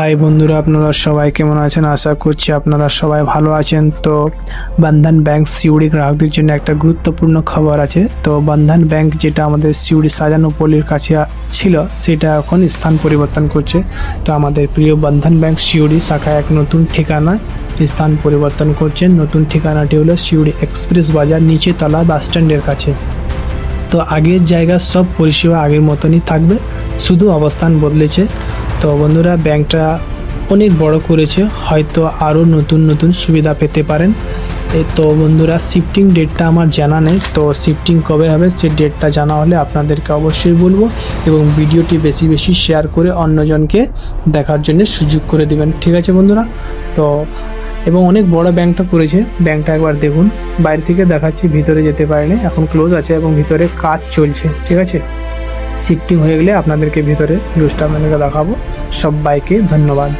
High বন্ধুরা, আপনারা সবাই কেমন আছেন? আশা করছি আপনারা সবাই ভালো আছেন। তো বন্ধন ব্যাংক সিউড়ি গ্রাহকদের জন্য একটা গুরুত্বপূর্ণ খবর আছে। তো বন্ধন ব্যাংক যেটা আমাদের সিউড়ি সাজানো পল্লীর কাছে ছিল, সেটা এখন স্থান পরিবর্তন করছে। তো আমাদের প্রিয় বন্ধন ব্যাংক সিউড়ি শাখায় এক নতুন ঠিকানা স্থান পরিবর্তন করছেন নতুন ঠিকানাটি হলো সিউড়ি এক্সপ্রেস বাজার, নিচে তলা বাস স্ট্যান্ডের কাছে। তো আগের জায়গার সব পরিষেবা আগের মতনই থাকবে। শুধু অবস্থান বদলেছে। তো বন্ধুরা, ব্যাংকটা অনেক বড় করেছে, হয়তো আরও নতুন নতুন সুবিধা পেতে পারেন। তো বন্ধুরা শিফটিং ডেটটা আমার জানা নেই, তো শিফটিং কবে হবে সে ডেটটা জানা হলে আপনাদেরকে অবশ্যই বলব এবং ভিডিওটি বেশি বেশি শেয়ার করে অন্যজনকে দেখার জন্য সুযোগ করে দেবেন। ঠিক আছে বন্ধুরা? তো, এবং অনেক বড় ব্যাংকটা করেছে, ব্যাংকটা একবার দেখুন। বাইরে থেকে দেখাচ্ছি, ভিতরে যেতে পারেনি, এখন ক্লোজ আছে এবং ভিতরে কাজ চলছে। ঠিক আছে? শিফটিং হয়ে গেলে আপনাদেরকে ভিতরে ভিউজটা আপনাদেরকে দেখাবো। সব বাইকে ধন্যবাদ।